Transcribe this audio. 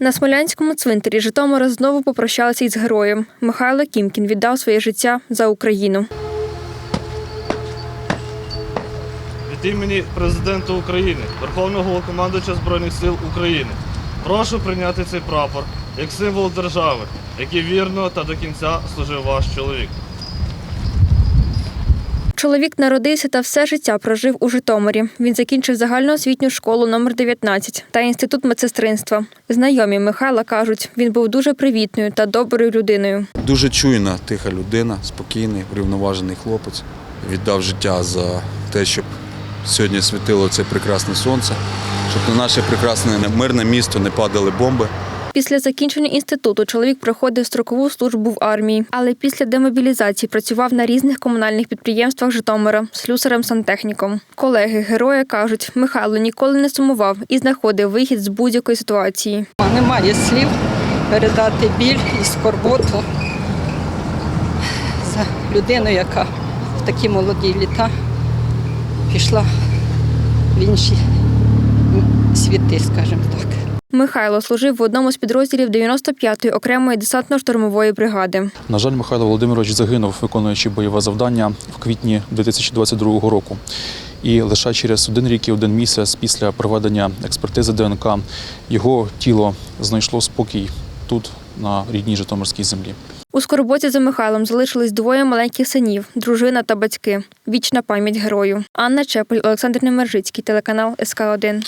На Смолянському цвинтарі Житомира знову попрощалися із героєм. Михайло Кімкін віддав своє життя за Україну. Від імені президента України, Верховного Головнокомандуюча Збройних сил України, прошу прийняти цей прапор як символ держави, який вірно та до кінця служив ваш чоловік. Чоловік народився та все життя прожив у Житомирі. Він закінчив загальноосвітню школу номер 19 та інститут медсестринства. Знайомі Михайла кажуть, він був дуже привітною та доброю людиною. Дуже чуйна, тиха людина, спокійний, врівноважений хлопець. Віддав життя за те, щоб сьогодні світило це прекрасне сонце, щоб на наше прекрасне мирне місто не падали бомби. Після закінчення інституту чоловік проходив строкову службу в армії, але після демобілізації працював на різних комунальних підприємствах Житомира слюсарем-сантехніком. Колеги героя кажуть, Михайло ніколи не сумував і знаходив вихід з будь-якої ситуації. Немає слів передати біль і скорботу за людину, яка в такі молоді літа пішла в інші світи, скажімо так. Михайло служив в одному з підрозділів 95-ї окремої десантно-штурмової бригади. На жаль, Михайло Володимирович загинув, виконуючи бойове завдання в квітні 2022 року. І лише через один рік і один місяць після проведення експертизи ДНК його тіло знайшло спокій тут, на рідній Житомирській землі. У скорботі за Михайлом залишились двоє маленьких синів, дружина та батьки. Вічна пам'ять герою. Анна Чепель, Олександр Немержицький, телеканал СК 1